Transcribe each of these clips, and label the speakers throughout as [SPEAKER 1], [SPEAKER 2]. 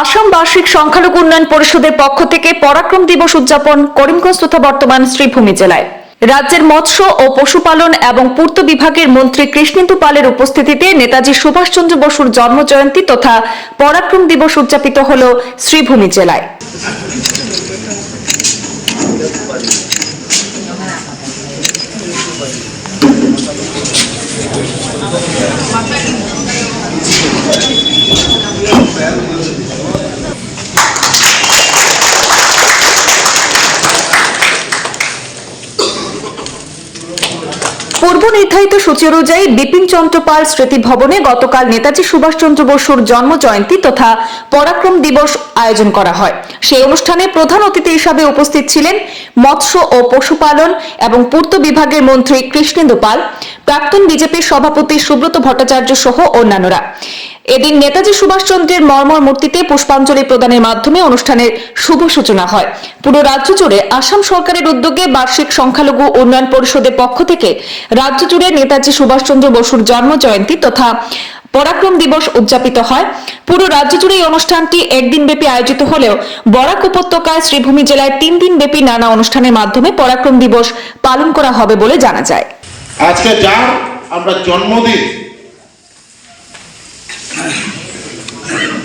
[SPEAKER 1] আসাম বার্ষিক সংখ্যালঘু উন্নয়ন পরিষদের পক্ষ থেকে পরাক্রম দিবস উদযাপন করিমগঞ্জ তথা বর্তমান শ্রীভূমি জেলায়। রাজ্যের মৎস্য ও পশুপালন এবং পূর্ত বিভাগের মন্ত্রী কৃষ্ণেন্দু পালের উপস্থিতিতে নেতাজি সুভাষচন্দ্র বসুর জন্ম জয়ন্তী তথা পরাক্রম দিবস উদযাপিত হল শ্রীভূমি জেলায়। পূর্ব নির্ধারিত সূচি অনুযায়ী বিপিন চন্দ্র পাল স্মৃতি ভবনে গতকাল নেতাজি সুভাষচন্দ্র বসুর জন্ম জয়ন্তী তথা পরাক্রম দিবস আয়োজন করা হয়। সেই অনুষ্ঠানে প্রধান অতিথি হিসাবে উপস্থিত ছিলেন মৎস্য ও পশুপালন এবং পূর্ত বিভাগের মন্ত্রী কৃষ্ণেন্দু পাল, প্রাক্তন বিজেপির সভাপতি সুব্রত ভট্টাচার্য সহ অন্যান্যরা। এদিন নেতাজি সুভাষচন্দ্রের মর্মর মূর্তিতে পুষ্পাঞ্জলি প্রদানের মাধ্যমে অনুষ্ঠানের শুভ সূচনা হয়। পুরো রাজ্য জুড়ে আসাম সরকারের উদ্যোগে বার্ষিক সংখ্যালঘু উন্নয়ন পরিষদের পক্ষ থেকে রাজ্য জুড়ে নেতাজি সুভাষচন্দ্র বসুর জন্ম জয়ন্তী তথা পরাক্রম দিবস উদযাপিত হয়। পুরো রাজ্য জুড়ে এই অনুষ্ঠানটি একদিন ব্যাপী আয়োজিত হলেও বরাক উপত্যকায় শ্রীভূমি জেলায় তিন দিন ব্যাপী নানা অনুষ্ঠানের মাধ্যমে পরাক্রম দিবস পালন করা হবে বলে জানা যায়।
[SPEAKER 2] আজকে যার আমরা জন্মদিন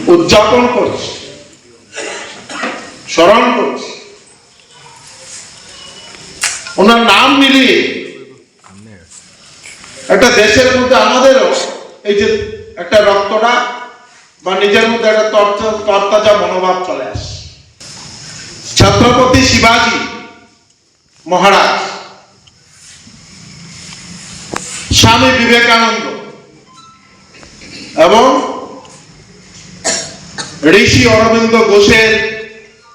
[SPEAKER 2] উদযাপন করছি, স্মরণ করছি। ওনার নাম মিলিয়ে একটা দেশের মধ্যে আমাদেরও এই যে একটা রক্তটা বা নিজের মধ্যে একটা তরতা- তরতাজা মনোভাব চলে আসে। ছত্রপতি শিবাজী মহারাজ, স্বামী বিবেকানন্দ এবং ঋষি অরবিন্দ ঘোষের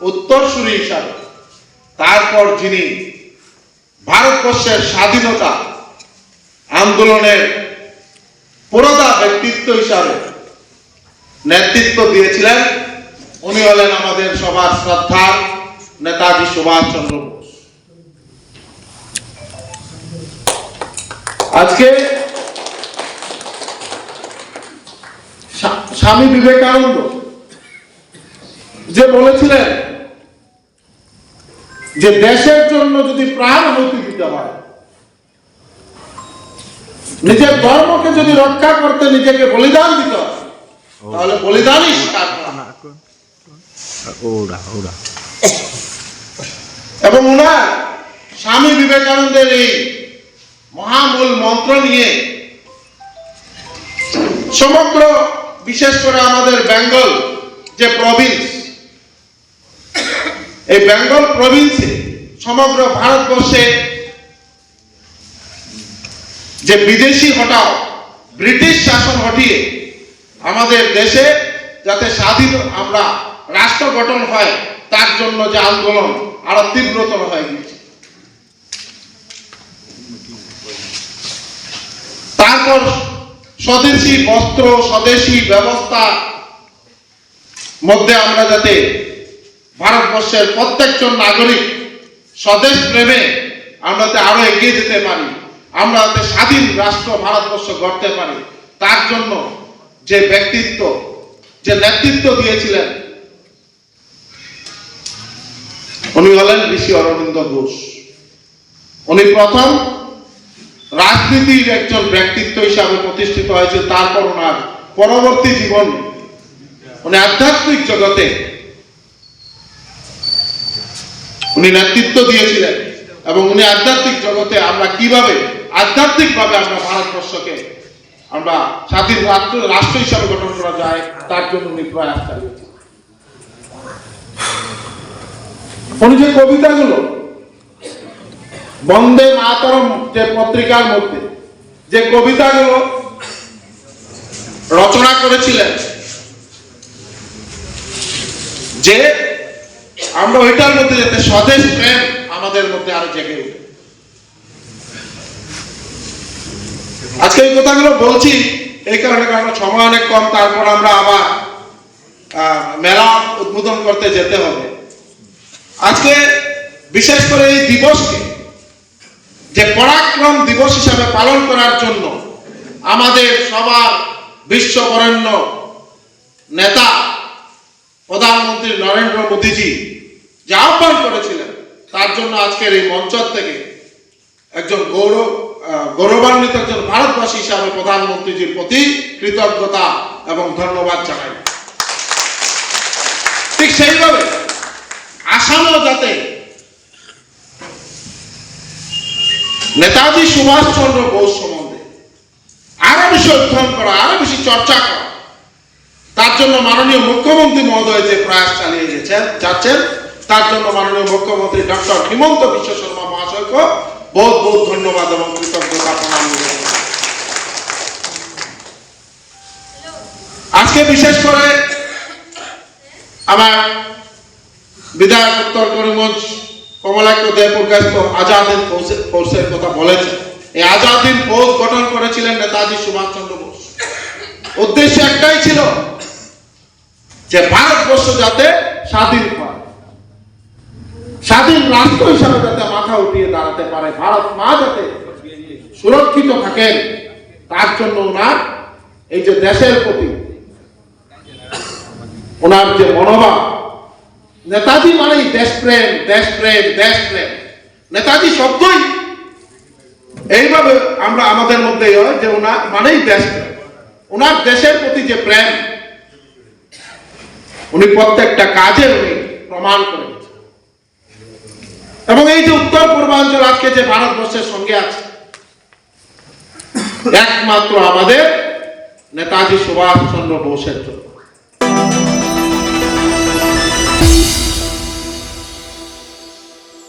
[SPEAKER 2] উত্তরসূরি হিসাবে তারপর যিনি ভারতবর্ষের স্বাধীনতা আন্দোলনের পুরোদা ব্যক্তিত্ব হিসাবে নেতৃত্ব দিয়েছিলেন, উনি হলেন আমাদের সবার শ্রদ্ধার নেতাজি সুভাষচন্দ্র বোস। আজকে স্বামী বিবেকানন্দ যে বলেছিলেন যে দেশের জন্য যদি প্রাণ হতে দিতে হয় নিজের ধর্মকে যদি রক্ষা করতে নিজেকে বলিদান দিতে হয় তাহলে বলিদানই স্বীকার এবং ওনার স্বামী বিবেকানন্দের এই মহামূল মন্ত্র নিয়ে সমগ্র বিশেষ করে আমাদের বেঙ্গল যে প্রভিন্স এই বেঙ্গল প্রভিন্সে সমগ্র ভারতবর্ষে যে বিদেশি হটাও, ব্রিটিশ শাসন হটিয়ে আমাদের দেশে যাতে স্বাধীন আমরা রাষ্ট্র গঠন হয়, তার জন্য যে আন্দোলন আরও তীব্রতর হয়ে গেছে তারপর স্বদেশী বস্ত্র, স্বদেশী ব্যবস্থা মধ্যে আমরা যাতে ভারতবর্ষের প্রত্যেকজন নাগরিক স্বদেশ প্রেমে আমরা আরও এগিয়ে যেতে পারি, আমরা স্বাধীন রাষ্ট্র ভারতবর্ষ গড়তে পারি, তার জন্য যে ব্যক্তিত্ব, যে নেতৃত্ব দিয়েছিলেন উনি হলেন ঋষি অরবিন্দ ঘোষ। উনি প্রথম রাজনীতির একজন ব্যক্তিত্ব হিসাবে প্রতিষ্ঠিত হয়েছে, তারপর ওনার পরবর্তী জীবন, উনি আধ্যাত্মিক জগতে উনি নেতৃত্ব দিয়েছিলেন এবং উনি আধ্যাত্মিক জগতে আমরা কীভাবে আধ্যাত্মিক ভাবে আমরা ভারতবর্ষকে আমরা স্বাধীন রাষ্ট্র রাষ্ট্র হিসাবে গঠন করা যায়, তার জন্য উনি প্রয়াস চালিয়েছেন উনি যে কবিতাগুলো বন্দে মাতরম যে পত্রিকার মধ্যে, যে কবিতাগুলো রচনা করেছিলেন, যে আমরা ওইটার মধ্যে যাতে স্বদেশ প্রেম আমাদের মধ্যে আরও জেগে উঠে আজকে এই কথাগুলো বলছি, এই কারণে কারণ সময় অনেক কম, তারপর আমরা আবার মেলা উদ্বোধন করতে যেতে হবে। আজকে বিশেষ করে এই দিবসকে যে পরাক্রম দিবস হিসাবে পালন করার জন্য আমাদের সবার বিশ্ববরেণ্য নেতা প্রধানমন্ত্রী নরেন্দ্র মোদীজি যে আহ্বান করেছিলেন, তার জন্য আজকের এই মঞ্চ থেকে একজন গৌরব গৌরবান্বিত একজন ভারতবাসী হিসাবে প্রধানমন্ত্রীজির প্রতি কৃতজ্ঞতা এবং ধন্যবাদ জানাই। ঠিক সেইভাবে আসামও যাতে নেতাজি সুভাষচন্দ্র বোস সম্বন্ধে আরও বেশি অধ্যয়ন করা, আরও বেশি চর্চা করা। তার জন্য মাননীয় মুখ্যমন্ত্রী মহোদয় যে প্রয়াস চালিয়ে গেছেন, যাচ্ছেন, তার জন্য মাননীয় মুখ্যমন্ত্রী ডক্টর হিমন্ত বিশ্ব শর্মা মহাশয়কে বহুত বহুত ধন্যবাদ এবং কৃতজ্ঞতা প্রণাম আজকে বিশেষ করে আমার বিধায়ক উত্তর করিমগঞ্জ কমলাক্ষ দেবপুরকাস্ত আজাদিন ফৌজে- ফোর্সের কথা বলেছেন এই আজাদিন ফৌজ গঠন করেছিলেন নেতাজি সুভাষচন্দ্র বোস। উদ্দেশ্য একটাই ছিল যে ভারতবর্ষ যাতে স্বাধীন হয়। স্বাধীন রাষ্ট্র হিসাবে যাতে মাথা উঠিয়ে দাঁড়াতে পারে। ভারত মা যাতে সুরক্ষিত থাকেন তার জন্য ওনার এই যে দেশের প্রতি ওনার যে মনোভাব নেতাজি মানেই দেশপ্রেম দেশপ্রেম দেশপ্রেম। নেতাজি শব্দই এইভাবে আমরা আমাদের মধ্যে হয় যে ওনার মানেই দেশপ্রেম। ওনার দেশের প্রতি যে প্রেম, উনি প্রত্যেকটা কাজে উনি প্রমাণ করে এবং এই যে উত্তর পূর্বাঞ্চল আজকে যে ভারতবর্ষের সঙ্গে আছে, একমাত্র আমাদের নেতাজি সুভাষ চন্দ্র বোসের জন্য।